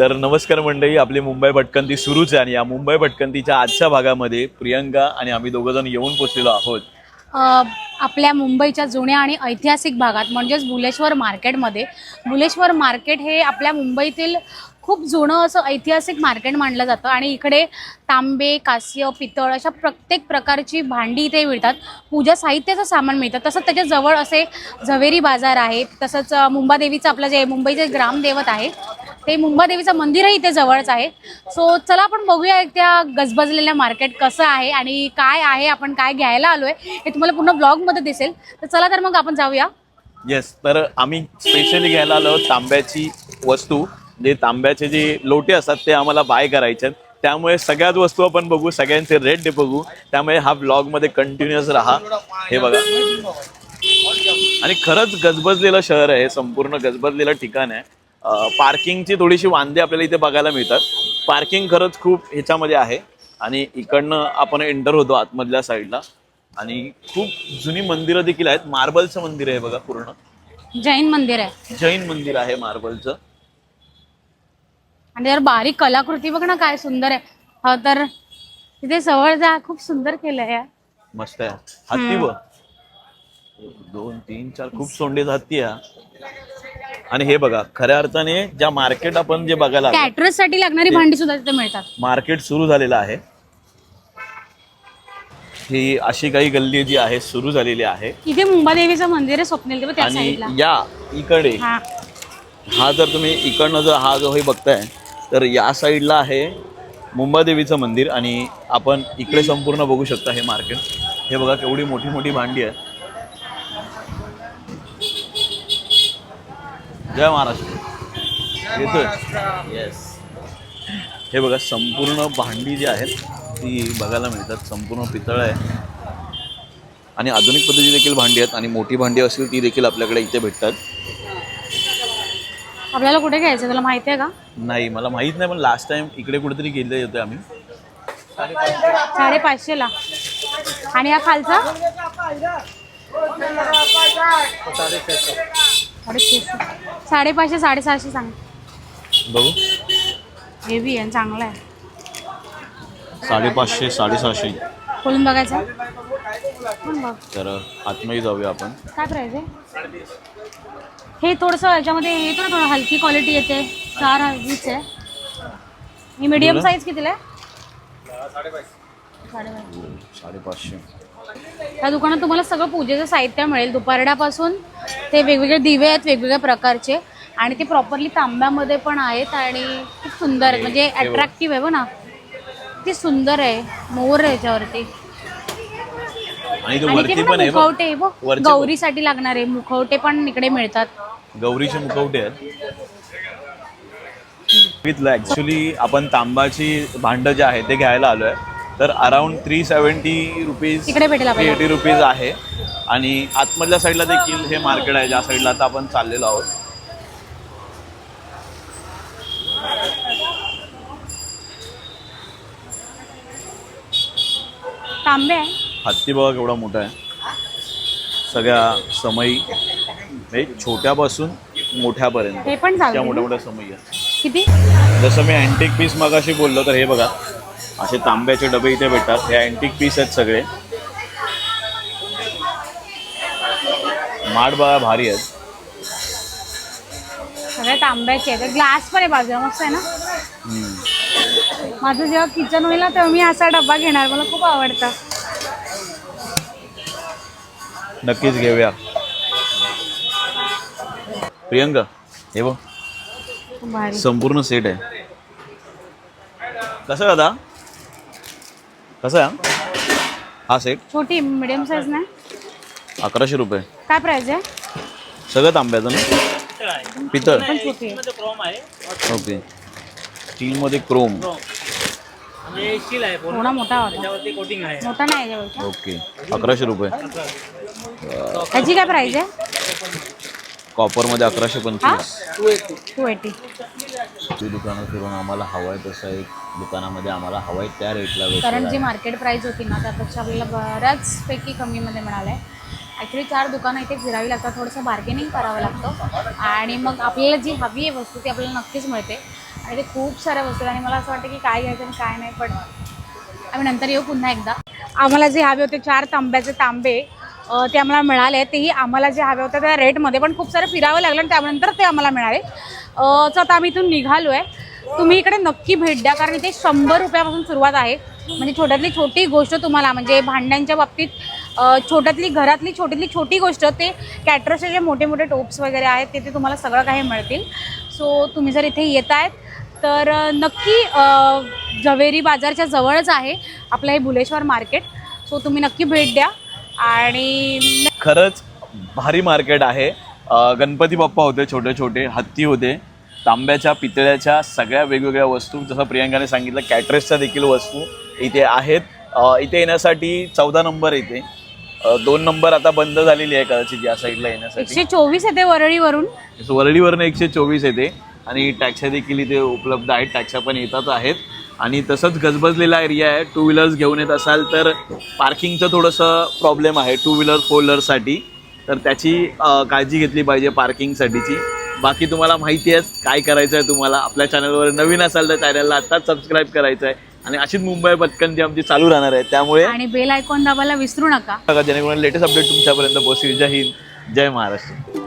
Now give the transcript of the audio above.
तर नमस्कार मंडळी आपली मुंबई भटकंती सुरूच आहे आणि या मुंबई भटकंतीच्या आजच्या भागामध्ये प्रियंका आणि आम्ही दोघं जण येऊन पोचलेलो आहोत. अ, आपल्या मुंबईच्या जुन्या आणि ऐतिहासिक भागात म्हणजेच बुलेश्वर मार्केटमध्ये. बुलेश्वर मार्केट हे आपल्या मुंबईतील खूप जुनं असं ऐतिहासिक मार्केट मानलं जातं आणि इकडे तांबे कास्य पितळ अशा प्रत्येक प्रकारची भांडी इथे मिळतात. पूजा साहित्याचं सामान मिळतं. तसंच त्याच्याजवळ असे झवेरी बाजार आहे तसंच अ, मुंबादेवीचं आपलं जे मुंबईचे ग्रामदैवत आहे ते मुंबादेवीचं मंदिरही इथे जवळच आहे. सो चला आपण बघूया त्या गजबजलेल्या मार्केट कसं आहे आणि काय आहे आपण काय घ्यायला आलोय हे तुम्हाला पूर्ण ब्लॉगमध्ये दिसेल. तर चला तर मग आपण जाऊया. येस तर आम्ही स्पेशली घ्यायला आलो तांब्याची वस्तू. जे तांब्याचे जे लोटे असतात ते आम्हाला बाय करायचे आहेत. त्यामुळे सगळ्याच वस्तू आपण बघू सगळ्यांचे रेट बघू. त्यामुळे हा ब्लॉगमध्ये कंटिन्युअस राहा. हे बघा. आणि खरंच गजबजलेलं शहर आहे संपूर्ण गजबजलेलं ठिकाण आहे. पार्किंगची थोडीशी वांदे आपल्याला इथे बघायला मिळतात. पार्किंग खरंच खूप ह्याच्यामध्ये आहे. आणि इकडनं आपण एंटर होतो आतमधल्या साईडला. आणि खूप जुनी मंदिरं देखील आहेत. मार्बलचं मंदिर आहे बघा पूर्ण. जैन मंदिर आहे. जैन मंदिर आहे मार्बलचं. आणि त्यावर बारीक कलाकृती बघ ना काय सुंदर आहे. हो तर तिथे जवळ जा खूप सुंदर केलंय यार. मस्त आहे. हत्ती बघ. दोन तीन चार खूप सोंडेच हत्ती आहे आणि हे बघा खऱ्या अर्थाने ज्या मार्केट आपण जे बघायला कॅटरससाठी लागणारी भांडी सुद्धा तिथे मिळतात. मार्केट सुरू झालेलं आहे. ही अशी काही गल्ली जी आहे सुरू झालेली आहे. इथे मुंबादेवीचं मंदिर आहे स्वप्नील देव त्या आणि साईडला या इकडे हा. हा जर तुम्ही इकडनं जर हा जो हे बघताय तर या साईडला आहे मुंबादेवीचं मंदिर आणि आपण इकडे संपूर्ण बघू शकता हे मार्केट हे बघा केवढी मोठी मोठी भांडी आहे जय महाराष्ट्र. येतोय? येस हे बघा संपूर्ण भांडी जी आहेत ती बघायला मिळतात. संपूर्ण पितळ आहे. आणि आधुनिक पद्धती देखील भांडी आहेत. आणि मोठी भांडी असतील ती देखील आपल्याकडे इथे भेटतात. आपल्याला कुठे घ्यायचं? तुला माहिती आहे का? नाही मला माहीत नाही पण लास्ट टाइम इकडे कुठेतरी गेले होते आम्ही. साडेपाचशे ला. आणि हा खालचा? साडेशे साडेपाचशे साडेसहाशे सांग. बघू. हेवी आहे चांगला आहे. साडेपाचशे साडेसहाशे. खोलून बघायचं? तर आतमध्ये जाऊया आपण. काय प्राईज आहे? हे थोडंसं याच्यामध्ये येतो ना थोडं हलकी क्वालिटी येते. चार वीस आहे. ही मीडियम. साईज कितीला आहे? साडेपाचशे. साडेपाचशे. या दुकानात तुम्हाला सगळं पूजेचं साहित्य मिळेल. दुपारड्यापासून ते वेगवेगळे दिवे आहेत वेगवेगळ्या प्रकारचे. आणि ते प्रॉपरली तांब्यामध्ये पण आहेत आणि खूप सुंदर आहेत. म्हणजे अट्रॅक्टिव्ह आहे बघ ना. किती सुंदर आहे. मोर आहे याच्यावरती. आणि तो ते पण. मुखवटे आहे बघ. गौरीसाठी लागणारे मुखवटे पण इकडे मिळतात. गौरीचे मुखवटे आहेत. ऍक्च्युली आपण तांबाची भांड जे आहे ते घ्यायला आलोय. तर अराउंड थ्री सेवन्टी रुपीज तिकडे भेटेल थ्री आपल्याला एटी रुपीज आहे. आणि आतमधल्या साईडला देखील हे मार्केट आहे ज्या साईडला आता आपण चाललेलो आहोत. तांबे आहे. हत्ती बघा केवढा मोठा आहे. सगळ्या समई म्हणजे छोट्यापासून मोठ्यापर्यंत. हे पण त्या चालतं मोठ्या ना? मोठ्या समई आहे किती? जसं मी अँटिक पीस मगाशी बोललो तर हे बघा. असे तांब्याचे डबे इथे भेटतात. हे अँटिक पीस आहेत सगळे. माठ बघा भारी आहेत. सगळे तांब्याचे आहेत. ग्लास पण आहे बाजूला. मस्त आहे ना. माझं जेव्हा किचन होईल ना तेव्हा मी असा डब्बा घेणार. मला खूप आवडतं. नक्कीच घेऊया. प्रियंका हे बघ. भारी. संपूर्ण सेट आहे. कसं दादा? कसं आहे हा? हा सेट छोटी मिडियम साईज नाही अकराशे रुपये. काय प्राइस आहे? सगळं तांब्याचं ना? पितळ. पण छोटी आहे. ओके. स्टीलमध्ये क्रोम स्टील आहे पूर्ण. थोडा मोठा होता. त्यावरती कोटिंग आहे. मोठा नाही आहे याच्यापेक्षा. ओके. अकराशे रुपये. ह्याची काय प्राइस आहे? कॉपरमध्ये अकराशे पंचवीस. टू एटी टू एटी ती दुकानं फिरून आम्हाला हवं आहे तसं एक दुकानामध्ये आम्हाला हवं आहे त्या रेटला कारण जी मार्केट प्राइस होती ना त्यापेक्षा आपल्याला बऱ्याचपैकी कमीमध्ये मिळालं आहे ॲक्च्युली चार दुकानं इथे फिरावी लागतात थोडंसं बार्गेनिंग करावं लागतं. आणि मग आपल्याला जी हवी आहे वस्तू ती आपल्याला नक्कीच मिळते. आणि ते खूप साऱ्या वस्तू आहेत. आणि मला असं वाटतं की काय घ्यायचं आणि काय नाही पण आम्ही नंतर येऊ पुन्हा एकदा. आम्हाला जे हवे होते चार तांब्याचे तांबे ते आम्हाला मिळाले. तेही आम्हाला जे हवे होते त्या रेटमध्ये पण खूप सारं फिरावं लागलं आणि त्यानंतर ते आम्हाला मिळाले. तर आता आम्ही इथून निघालो आहे तुम्ही इकडे नक्की भेट द्या कारण इथे शंभर रुपयापासून सुरुवात आहे. म्हणजे छोट्यातली छोटी गोष्ट तुम्हाला म्हणजे भांड्यांच्या बाबतीत छोट्यातली घरातली छोटीतली छोटी गोष्ट ते कॅटरसचे जे मोठे मोठे टोप्स वगैरे आहेत तिथे तुम्हाला सगळं काही मिळतील. सो तुम्ही जर इथे येत आहेत तर नक्की झवेरी बाजारच्या जवळच आहे आपलं हे बुलेश्वर मार्केट. सो तुम्ही नक्की भेट द्या आणि खरंच भारी मार्केट आहे. गणपती बाप्पा होते छोटे छोटे हत्ती होते. तांब्याच्या पितळ्याच्या सगळ्या वेगवेगळ्या वस्तू. जसं प्रियंकाने सांगितलं कॅटरेसच्या देखील वस्तू इथे आहेत. इथे येण्यासाठी चौदा नंबर येते दोन नंबर आता बंद झालेली आहे कदाचित या साईडला येण्यासाठी. एकशे चोवीस येते वरळीवरून. वरळीवरनं एकशे चोवीस येते. आणि टॅक्स्या देखील इथे उपलब्ध आहेत. टॅक्स्या पण येतात आहेत. आणि तसंच गजबजलेला एरिया आहे. टू व्हीलर्स घेऊन येत असाल तर पार्किंगचं थोडंसं प्रॉब्लेम आहे. टू व्हीलर फोर व्हीलरसाठी तर त्याची काळजी घेतली पाहिजे पार्किंगसाठीची बाकी तुम्हाला माहिती आहे काय करायचं आहे तुम्हाला. आपल्या चॅनलवर नवीन असाल तर चॅनलला आत्ताच सबस्क्राईब करायचं आहे आणि अशीच मुंबई पटकन जी आमची चालू राहणार आहे त्यामुळे आणि बेल आयकॉन दाबायला विसरू नका. जेणेकरून लेटेस्ट अपडेट तुमच्यापर्यंत पोहोचेल. जय हिंद जय महाराष्ट्र.